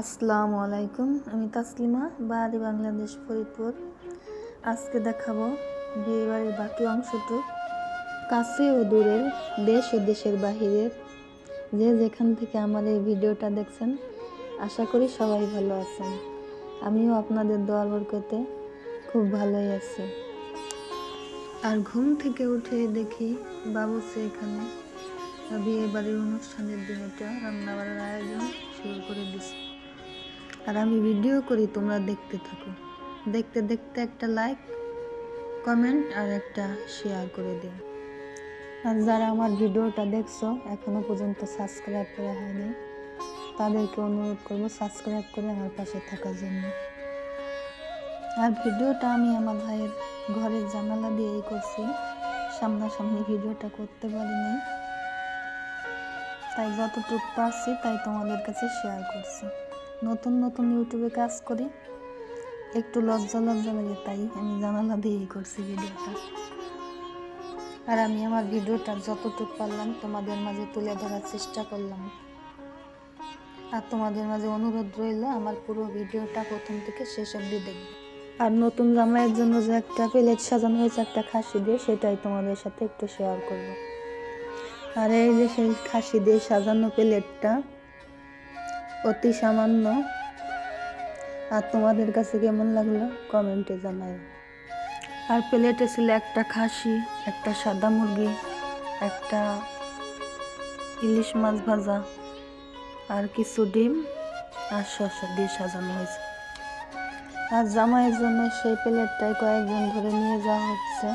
আসসালামু আলাইকুম, আমি তাসলিমা, বাড়ি বাংলাদেশ, ফরিদপুর। আজকে দেখাবো বিয়ে বাড়ির বাকি অংশটুক। কাছে ও দূরের, দেশ ও দেশের বাহিরের। যে যেখান থেকে আমার এই ভিডিওটা দেখছেন, আশা করি সবাই ভালো আছেন। আমিও আপনাদের দোয়ার বরকতে খুব ভালোই আছি। আর ঘুম থেকে উঠে দেখি বাবুসে এখানে। বিয়ে বাড়ির অনুষ্ঠানের দিন এটা রান্নাবাড়ার আয়োজন শুরু করে দিছে। আর আমি ভিডিও করি, তোমরা দেখতে থাকো। দেখতে দেখতে একটা লাইক কমেন্ট আর একটা শেয়ার করে দিও। আর যারা আমার ভিডিওটা দেখছ, এখনও পর্যন্ত সাবস্ক্রাইব করা হয়নি তাদেরকে অনুরোধ করব সাবস্ক্রাইব করে আমার পাশে থাকার জন্য। আর ভিডিওটা আমি আমার ভাইয়ের ঘরের জানালা দিয়েই করছি। সামনাসামনি ভিডিওটা করতে পারিনি। তাই যতটুকু পারছি, তাই তোমাদের কাছে শেয়ার করছি। নতুন নতুন ইউটিউবে কাজ করি। একটু লজ্জা লজ্জা লাগে, তাই আমি জানালা দিয়েই করছি ভিডিওটা। আর আমি আমার ভিডিওটা যতটুকু পারলাম তোমাদের মাঝে তুলে ধরার চেষ্টা করলাম। আর তোমাদের মাঝে অনুরোধ রইল, আমার পুরো ভিডিওটা প্রথম থেকে শেষ অবধি দেখবে। আর নতুন জামাইয়ের জন্য যে একটা প্লেট সাজানো হয়েছে, একটা খাসি দিয়ে, সেটাই তোমাদের সাথে একটু শেয়ার করব। আর এই যে সেই খাসি দিয়ে সাজানো প্লেটটা অতি সামান্য। আর তোমাদের কাছে কেমন লাগল? কমেন্টে জানাই আর প্লেটে ছিল একটা খাসি, একটা সাদা মুরগি, একটা ইলিশ মাছ ভাজা, আর কিছু ডিম আর শসা দিয়ে সাজানো হয়েছে। আর জামাইয়ের জন্য সেই প্লেটটাই কয়েকজন ধরে নিয়ে যাওয়া হচ্ছে।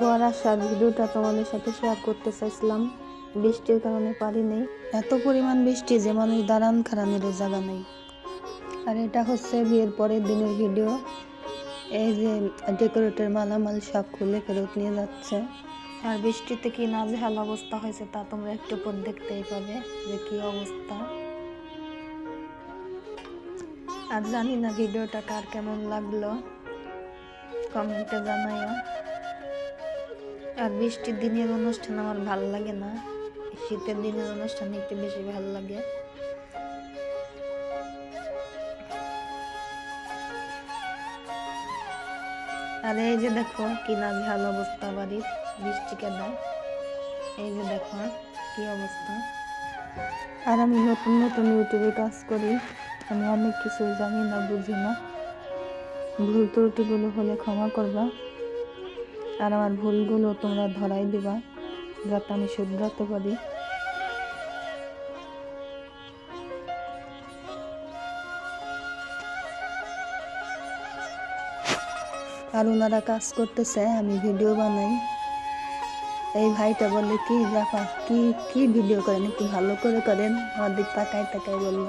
বর আসার ভিডিওটা তোমাদের সাথে শেয়ার করতে চাইছিলাম। বৃষ্টির কারণে পারি নেই। এত পরিমাণ বৃষ্টি যে মানুষ দাঁড়ান খারানোর জায়গা নেই। আর এটা হচ্ছে বিয়ের পরের দিনের ভিডিও। এই যে ডেকোরেটের মালামাল সব খুলে ফেরত নিয়ে যাচ্ছে। আর বৃষ্টিতে কি নাজেহাল অবস্থা হয়েছে তা তোমরা একটু পর দেখতেই পাবে যে কি অবস্থা। আর জানি না ভিডিওটা কার কেমন লাগল। কমেন্টে জানাইও। আর বৃষ্টির দিনের অনুষ্ঠান আমার ভালো লাগে না। শীতের দিনের অনুষ্ঠান একটু বেশি ভালো লাগে। আর এই যে দেখো, কি না ঝাল অবস্থা বাড়ির, বৃষ্টি কেদা এই যে দেখো, কি অবস্থা। আর আমি নতুন নতুন ইউটিউবে কাজ করি, আমি অনেক কিছু জানি না, বুঝি না। ভুল ত্রুটিগুলো হলে ক্ষমা করবা। আর আমার ভুলগুলো তোমরা ধরাই দিবা, যাতে আমি শুধরাতে পারি। আর ওনারা কাজ করতেছে, আমি ভিডিও বানাই। এই ভাইটা বলে, কি দেখা কি কি ভিডিও করেন? একটু ভালো করে করেন। আমার দিক তাকায় তাকায় বলল,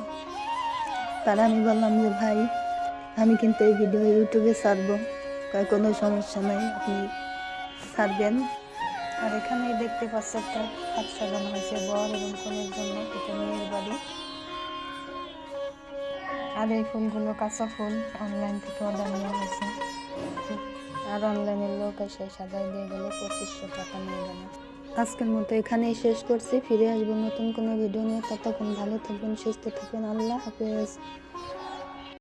তারা আমি বললাম যে, ভাই, আমি কিন্তু এই ভিডিও ইউটিউবে ছাড়বো। কোনো সমস্যা নাই, আপনি ছাড়বেন। আর এখানেই দেখতে পাচ্ছি একটা খাট সাজানো হয়েছে, বর এবং কনের জন্য এটা মেয়ের বাড়ি। আর এই ফুলগুলো কাঁচা ফুল অনলাইন থেকে অর্ডার নেওয়া হয়েছে। আর অনলাইনের লোক এসে সাজাই দিয়ে গেলে পঁচিশশো টাকা নিয়ে গেল। আজকের মতো এখানেই শেষ করছি। ফিরে আসব নতুন কোনো ভিডিও নিয়ে। ততক্ষণ ভালো থাকবেন, সুস্থ থাকবেন। আল্লাহ হাফেজ।